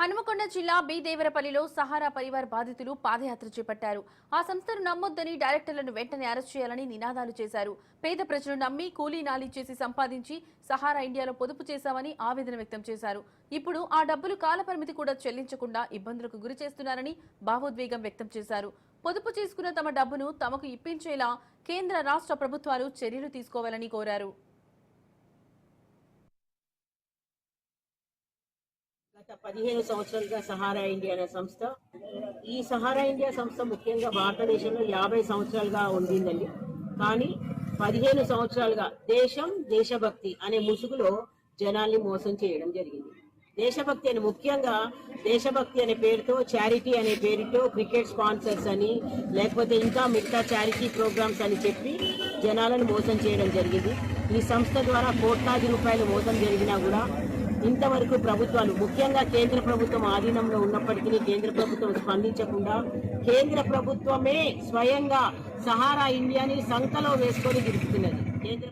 హనుమకొండ జిల్లా B దేవరపల్లిలో Sahara Parivar బాధితులు పాదయాత్ర చేపట్టారు. ఆ సంస్థను నమ్మొద్దని డైరెక్టర్లను వెంటనే అరెస్ట్ చేయాలని నినాదాలు చేశారు. పేద ప్రజలు నమ్మి కూలీ నాలి చేసి సంపాదించి సహారా ఇండియాలో పొదుపు చేశామని ఆవేదన వ్యక్తం చేశారు. ఇప్పుడు ఆ డబ్బులు కాలపరిమితి కూడా చెల్లించకుండా ఇబ్బందులకు గురి చేస్తున్నారని భావోద్వేగం వ్యక్తం చేశారు. పొదుపు చేసుకున్న తమ డబ్బును తమకు ఇప్పించేలా కేంద్ర రాష్ట్ర ప్రభుత్వాలు చర్యలు తీసుకోవాలని కోరారు. గత పదిహేను సంవత్సరాలుగా సహారా ఇండియా అనే సంస్థ. ఈ సహారా ఇండియా సంస్థ ముఖ్యంగా భారతదేశంలో యాభై సంవత్సరాలుగా ఉండిందండి. కానీ పదిహేను సంవత్సరాలుగా దేశం దేశభక్తి అనే ముసుగులో జనాల్ని మోసం చేయడం జరిగింది. దేశభక్తి అని ముఖ్యంగా దేశభక్తి అనే పేరుతో చారిటీ అనే పేరుతో క్రికెట్ స్పాన్సర్స్ అని లేకపోతే ఇంకా మిగతా చారిటీ ప్రోగ్రామ్స్ అని చెప్పి జనాలను మోసం చేయడం జరిగింది. ఈ సంస్థ ద్వారా కోట్లాది రూపాయలు మోసం జరిగినా కూడా ఇంతవరకు ప్రభుత్వాలు ముఖ్యంగా కేంద్ర ప్రభుత్వం ఆధీనంలో ఉన్నప్పటికీ కేంద్ర ప్రభుత్వం స్పందించకుండా కేంద్ర ప్రభుత్వమే స్వయంగా సహారా ఇండియాని సంఖలో వేసుకొని తిరుగుతున్నది. కేంద్ర